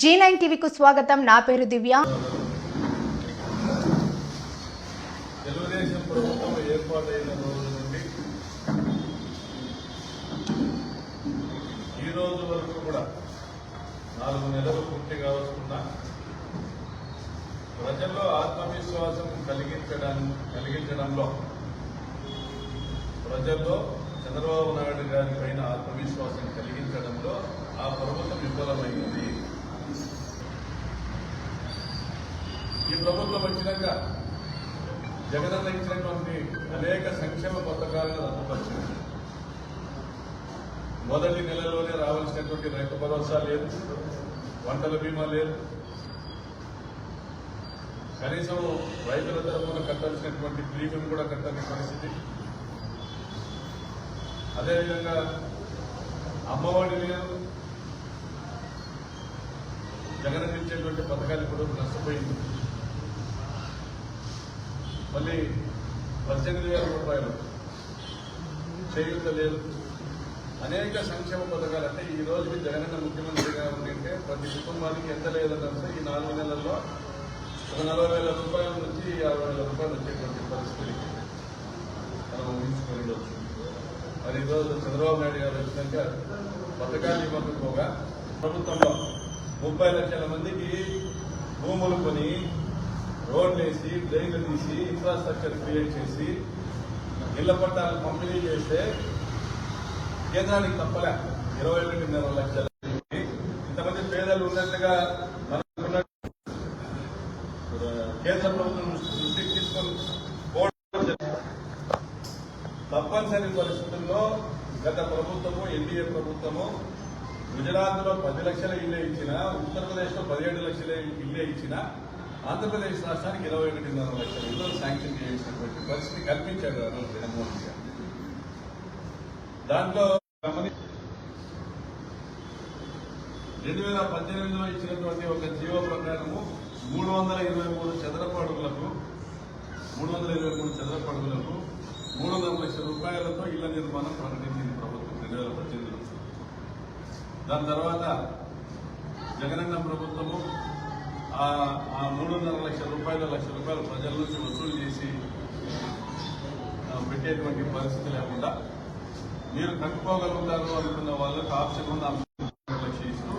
G nine టీవీకు స్వాగతం. నా పేరు దివ్య. తెలుగుదేశం ప్రభుత్వం ఏర్పాటైన రోజు నుండి ఈ రోజు వరకు కూడా నాలుగు నెలలు పూర్తిగా వస్తున్నా. ప్రజల్లో ఆత్మవిశ్వాసం కలిగించడం కలిగించడంలో ప్రజల్లో చంద్రబాబు నాయుడు గారి పైన ఆత్మవిశ్వాసం కలిగించడంలో ఆ ప్రభుత్వం విఫలమైంది. ఈ ప్రభుత్వం వచ్చినాక జగనన్న ఇచ్చినటువంటి అనేక సంక్షేమ పథకాలను అందుపరిచింది. మొదటి నెలలోనే రావాల్సినటువంటి రైతు భరోసా లేదు వంటల బీమా లేదు. కనీసం రైతుల తరఫున కట్టాల్సినటువంటి ప్రీమియం కూడా కట్టని పరిస్థితి. అదేవిధంగా అమ్మఒడి లేదు జగన్ ఇచ్చేటువంటి పథకాలు కూడా నష్టపోయింది. మళ్ళీ పద్దెనిమిది వేల రూపాయలు చేయూత లేదు. అనేక సంక్షేమ పథకాలు అంటే ఈ రోజుకి జగనన్న ముఖ్యమంత్రిగా ఉండింటే ప్రతి కుటుంబానికి ఎంత లేదంటే ఈ నాలుగు నెలల్లో ఒక నలభై వేల రూపాయల నుంచి యాభై వేల రూపాయలు వచ్చేటువంటి పరిస్థితి మనం ఊహించుకొని ఉండొచ్చు మరి ఈరోజు చంద్రబాబు నాయుడు గారు వచ్చినాక పథకాలు ఇవ్వకపోగా ప్రభుత్వంలో ముప్పై లక్షల మందికి భూములు కొని రోడ్లు వేసి డ్రైన్లు తీసి ఇన్ఫ్రాస్ట్రక్చర్ క్రియేట్ చేసి ఇళ్ళ పట్టాలు పంపిణీ చేస్తే కేంద్రానికి తప్పలే. ఇరవై ఒకటిన్నర లక్షల ఇంతమంది పేదలు ఉన్నట్లుగా మనకున్న కేంద్ర ప్రభుత్వం దృష్టికి తీసుకొని తప్పనిసరి పరిస్థితుల్లో గత ప్రభుత్వము ఎన్డీఏ ప్రభుత్వము గుజరాత్లో పది లక్షల ఇల్లే ఇచ్చిన ఉత్తరప్రదేశ్లో పదిహేడు లక్షల ఇల్లే ఇచ్చిన ఆంధ్రప్రదేశ్ రాష్ట్రానికి ఇరవై ఒకటిన్నర లక్షల ఇల్లు శాంక్షన్ చేయించినటువంటి పరిస్థితి కల్పించాడు ఆ రోజు జగన్మోహన్ గారు. దాంట్లో రెండు వేల పద్దెనిమిదిలో ఇచ్చినటువంటి ఒక జీవో ప్రకారము మూడు వందల ఇరవై మూడు చదరపు అడుగులకు మూడు వందల ఇరవై మూడు చదరపు అడుగులకు మూడు వందల లక్షల రూపాయలతో ఇళ్ళ నిర్మాణం ప్రకటించింది ప్రభుత్వం. రెండు వేల పద్దెనిమిది దాని తర్వాత జగనన్న ప్రభుత్వము ఆ ఆ మూడున్నర లక్షల రూపాయల లక్ష రూపాయలు ప్రజల నుంచి వసూలు చేసి పెట్టేటువంటి పరిస్థితి లేకుండా మీరు కట్టుకోగలుగుతారు అనుకున్న వాళ్ళకి ఆప్షన్ ఉన్న లక్ష ఇస్తూ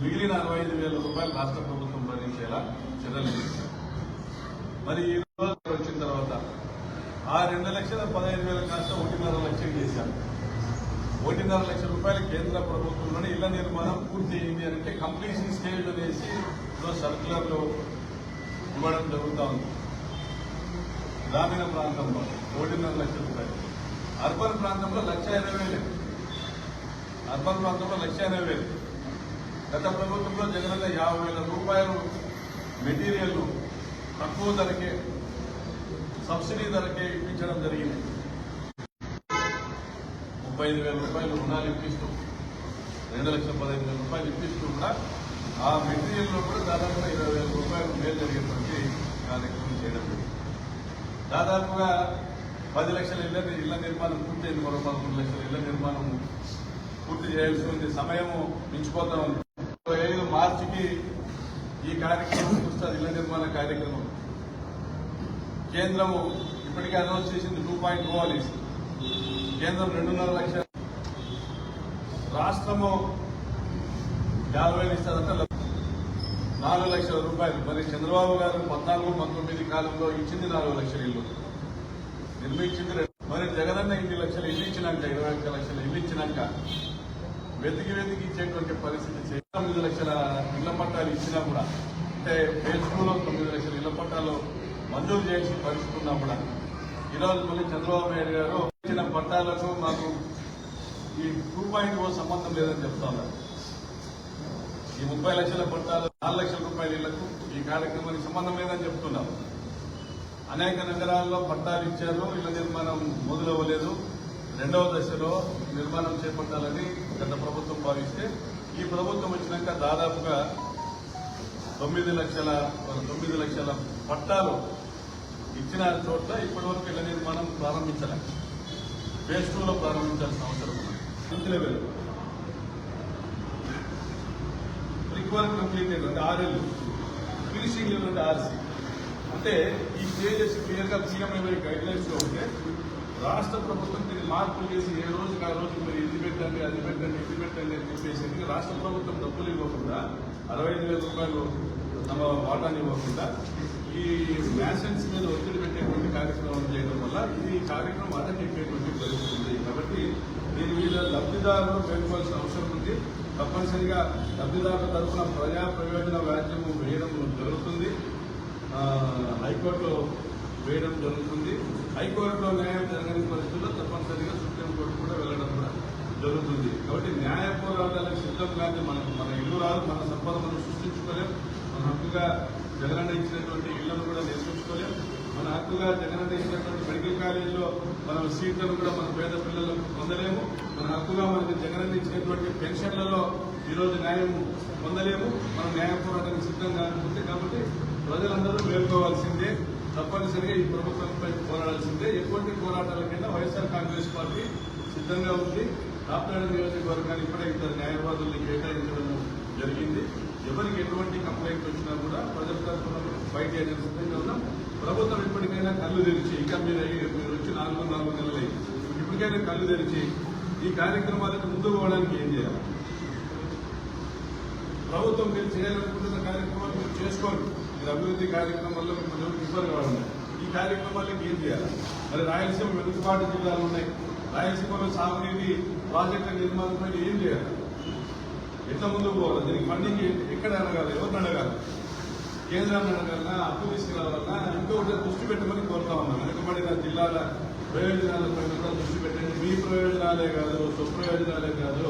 మిగిలిన అరవై ఐదు వేల రూపాయలు రాష్ట్ర ప్రభుత్వం భరించేలా చర్యలు మరి ఈ రోజు వచ్చిన తర్వాత ఆ రెండు లక్షల పదహైదు వేల కాస్త ఒకటిన్నర లక్షలు చేశారు ఒకటిన్నర లక్షల రూపాయలు కేంద్ర ప్రభుత్వంలోనే ఇళ్ళ నిర్మాణం పూర్తి అయింది అంటే కంప్లీషన్ స్టేజ్ అనేసి ఈరోజు సర్కులర్లో ఇవ్వడం జరుగుతూ ఉంది. గ్రామీణ ప్రాంతంలో ఒకటిన్నర లక్షల రూపాయలు. అర్బన్ ప్రాంతంలో లక్ష ఇరవై వేలు. అర్బన్ ప్రాంతంలో లక్ష ఇరవై వేలు. గత ప్రభుత్వంలో జగనన్న యాభై వేల రూపాయలు మెటీరియల్ తక్కువ ధరకే సబ్సిడీ ధరకే ఇప్పించడం జరిగింది. ముప్పై ఐదు వేల రూపాయలు రుణాలు ఇప్పిస్తూ రెండు లక్షల పదహైదు వేల రూపాయలు ఇప్పిస్తూ కూడా ఆ మెటీరియల్లో కూడా దాదాపుగా ఇరవై వేల రూపాయలు మేలు జరిగేటువంటి కార్యక్రమం చేయడం జరిగింది. దాదాపుగా పది లక్షల ఇళ్ళ ఇళ్ళ నిర్మాణం పూర్తయింది మరో పదకొండు లక్షల ఇళ్ళ నిర్మాణం పూర్తి చేయాల్సి ఉంది సమయము మించిపోతా ఉంది. ఇరవై ఐదు మార్చికి ఈ కార్యక్రమం వస్తుంది ఇళ్ళ నిర్మాణ కార్యక్రమం. కేంద్రము ఇప్పటికే అనౌన్స్ చేసింది టూ పాయింట్ ఓ అని కేంద్రం రెండున్నర లక్షల రాష్ట్రము యాభై వేలు ఇస్తుందంటే నాలుగు లక్షల రూపాయలు. మరి చంద్రబాబు గారు పద్నాలుగు పంతొమ్మిది కాలంలో ఇచ్చింది నాలుగు లక్షల ఇల్లు. నిర్మించింది మరి జగనన్న ఇన్ని లక్షలు ఇల్లు ఇచ్చినాక ఇరవై ఒక్క లక్షలు ఇల్లు ఇచ్చినాక వెతికి వెతికి ఇచ్చేటువంటి పరిస్థితి తొమ్మిది లక్షల ఇళ్ళ పట్టాలు ఇచ్చినా కూడా అంటే ఫేస్బుక్లో తొమ్మిది లక్షల ఇళ్ళ పట్టాలు మంజూరు చేసి పరిస్థితి ఉన్నా కూడా ఈరోజు మళ్ళీ చంద్రబాబు నాయుడు గారు ఇచ్చిన పట్టాలకు మాకు ఈ టూ పాయింట్ ఓ సంబంధం లేదని చెప్తున్నారు ఈ ముప్పై లక్షల పట్టాలు నాలుగు లక్షల రూపాయల ఇళ్ళకు ఈ కార్యక్రమానికి సంబంధం లేదని చెప్తున్నారు. అనేక నగరాల్లో పట్టాలు ఇచ్చారు ఇళ్ళ నిర్మాణం మొదలవ్వలేదు. రెండవ దశలో నిర్మాణం చేపట్టాలని గత ప్రభుత్వం భావిస్తే ఈ ప్రభుత్వం వచ్చినాక దాదాపుగా తొమ్మిది లక్షల తొమ్మిది లక్షల పట్టాలు ఇచ్చిన చోట్ల ఇప్పటి వరకు ఇళ్ళ నిర్మాణం ప్రారంభించలేదు ఫేజ్ టూలో ప్రారంభించాల్సిన అవసరం ఉంది. లెవెల్ బ్రిక్ వర్క్ కంప్లీట్ అంటే ఆర్ఎల్ ఫినిషింగ్ లెవెల్ అంటే ఆర్సీ అంటే ఈ స్టేజెస్ క్లియర్గా సీఎంఐ గైడ్ లైన్స్ ఉంటే రాష్ట్ర ప్రభుత్వం దీన్ని మార్పులు చేసి ఏ రోజుకి ఆ రోజు మీరు ఇది పెట్టండి అది పెట్టండి ఇది పెట్టండి అని చెప్పేసి రాష్ట్ర ప్రభుత్వం డబ్బులు ఇవ్వకుండా అరవై ఐదు వేల రూపాయలు తమ వాటాన్ని ఇవ్వకుండా ఈ మ్యాసన్స్ మీద ఒత్తిడి పెట్టేటువంటి కార్యక్రమం చేయడం వల్ల ఇది కార్యక్రమం అటకెక్కేటువంటి పరిస్థితి కాబట్టి దీని మీద లబ్ధిదారులు పేర్కోవాల్సిన అవసరం ఉంది. తప్పనిసరిగా లబ్ధిదారుల తరఫున ప్రజా ప్రయోజన వ్యాజ్యము వేయడం జరుగుతుంది. హైకోర్టులో వేయడం జరుగుతుంది. హైకోర్టులో న్యాయం జరగని పరిస్థితుల్లో తప్పనిసరిగా సుప్రీంకోర్టు కూడా వెళ్ళడం జరుగుతుంది. కాబట్టి న్యాయ పోరాటాలకు సిద్ధం కాదు మనకు. మన ఇల్లు రాదు మన సంపద మనం సృష్టించుకోలేం. మన హక్కుగా జగనన్న ఇచ్చినటువంటి ఇళ్ళను కూడా నిర్మించుకోలేం. మన హక్కుగా జగనన్న ఇచ్చినటువంటి మెడికల్ కాలేజీలో మనం సీట్లను కూడా మన పేద పిల్లలకు పొందలేము. మన హక్కుగా మనకి జగనన్న ఇచ్చినటువంటి పెన్షన్లలో ఈరోజు న్యాయం పొందలేము. మనం న్యాయ పోరాటానికి సిద్ధం కాకపోతే కాబట్టి ప్రజలందరూ మేల్కోవాల్సిందే. తప్పనిసరిగా ఈ ప్రభుత్వంపై పోరాడాల్సిందే. ఎటువంటి పోరాటాలకైనా వైఎస్ఆర్ కాంగ్రెస్ పార్టీ సిద్ధంగా ఉంది. కాపునాడ నియోజకవర్గాన్ని ఇప్పుడే ఇద్దరు న్యాయవాదుల్ని కేటాయించడం జరిగింది. ఎవరికి ఎటువంటి కంప్లైంట్ వచ్చినా కూడా ప్రజల తరఫున ఫైట్ చేయడానికి సిద్ధంగా ఉన్నాం. ప్రభుత్వం ఇప్పటికైనా కళ్ళు తెరిచి ఇంకా మీరు మీరు వచ్చి నాలుగు నాలుగు నెలలు. ఇప్పటికైనా కళ్ళు తెరిచి ఈ కార్యక్రమాలకు ముందుకు పోవడానికి ఏం చేయాలి? ప్రభుత్వం మీరు చేయాలనుకుంటున్న కార్యక్రమాలు మీరు చేసుకోండి. మీరు అభివృద్ధి కార్యక్రమాల్లో మిమ్మల్ని ఇబ్బంది కావాలి ఈ కార్యక్రమాలకు ఏం చేయాలి? మరి రాయలసీమ వెనుకబాటు జిల్లాలు ఉన్నాయి. రాయలసీమలో సాగునీటి ప్రాజెక్టుల నిర్మాణంపై ఏం చేయాలి? ఎట్లా ముందుకు పోవాలి? దీనికి ఫండింగ్ ఎక్కడ అడగాలి? ఎవరిని అడగాలి? కేంద్రాన్ని అడగాలన్నా అప్పు తీసుకురావాలన్నా ఇంకొకటి దృష్టి పెట్టమని కోరుతా ఉన్నాను. వెనుకబడిన జిల్లాల ప్రయోజనాలపై కూడా దృష్టి పెట్టండి. మీ ప్రయోజనాలే కాదు స్వప్రయోజనాలే కాదు.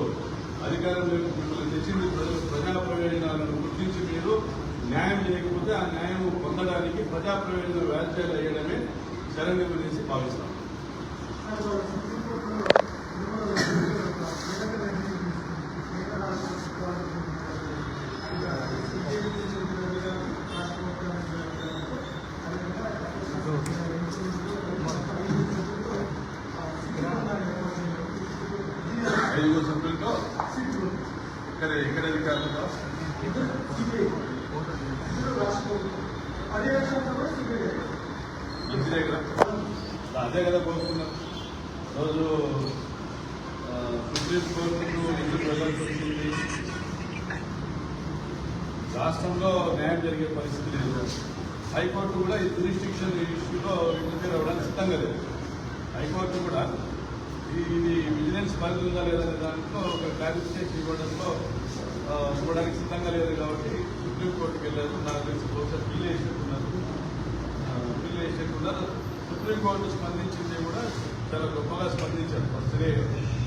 అధికారంలో మిమ్మల్ని తెచ్చింది ప్రజా ప్రయోజనాలను గుర్తించి మీరు న్యాయం చేయకపోతే ఆ న్యాయం పొందడానికి ప్రజా ప్రయోజన వ్యాఖ్యలు వేయడమే శరణ్యమనేసి భావిస్తాం మంచిదే కదా అదే కదా కోరుకున్నాం. రోజు ఆ, సుప్రీంకోర్టుకు ఎందుకు వెళ్ళాల్సి వచ్చింది. రాష్ట్రంలో న్యాయం జరిగే పరిస్థితి లేదు. హైకోర్టు కూడా ఈ జ్యూరిస్టిక్షన్ ఇష్యూలో ఇంటర్ఫీర్ అవ్వడానికి సిద్ధంగా లేదు. హైకోర్టు కూడా ఇది విజిలెన్స్ పరిధి ఉందా లేదా దాంట్లో ఒక క్లారిఫికేషన్ ఇవ్వడంలో ఇవ్వడానికి సిద్ధంగా లేదు కాబట్టి సుప్రీంకోర్టుకి వెళ్ళారు నాకు తెలిసి బహుశా ఫీల్ చేసినట్టున్నారు ఫీల్ చేసినట్టున్నారు సుప్రీంకోర్టు స్పందించింది కూడా చాలా గొప్పగా స్పందించారు. ఫస్ట్నే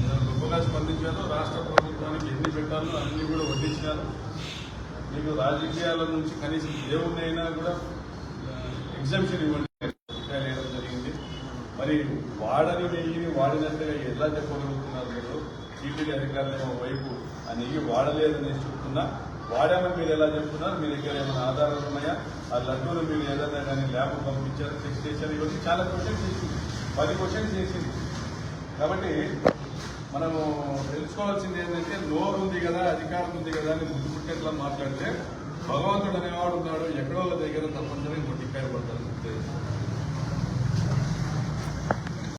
చాలా గొప్పగా స్పందించారు రాష్ట్ర ప్రభుత్వానికి ఎన్ని పెట్టాలో అన్ని కూడా వడ్డించినారు. మీకు రాజకీయాల నుంచి కనీసం దేవుడిని అయినా కూడా ఎగ్జామ్షన్ ఇవ్వండి. జరిగింది. మరి వాడని నెయ్యిని వాడినట్టుగా ఎలా చెప్పగలుగుతున్నారు టీటీడీ అధికారులు వైపు ఆ నెయ్యి వాడలేదని చెప్తున్నా. వాడామని మీరు ఎలా చెప్తున్నారు? మీ దగ్గర ఏమైనా ఆధారాలు ఉన్నాయా? ఆ లడ్డూలు మీరు ఏదైనా కానీ ల్యాబ్ పంపించారు చెక్ చేశారు? ఇవన్నీ చాలా క్వశ్చన్స్ చేసింది పది క్వశ్చన్స్ చేసింది కాబట్టి మనము తెలుసుకోవాల్సింది ఏంటంటే నోరు ఉంది కదా అధికారం ఉంది కదా అని ముందు పుట్టేట్లా మాట్లాడితే భగవంతుడు అనేవాడు ఉన్నాడు ఎక్కడో దగ్గర తప్పనిసరిగా ఇంకో టిక్కాయ పడతారు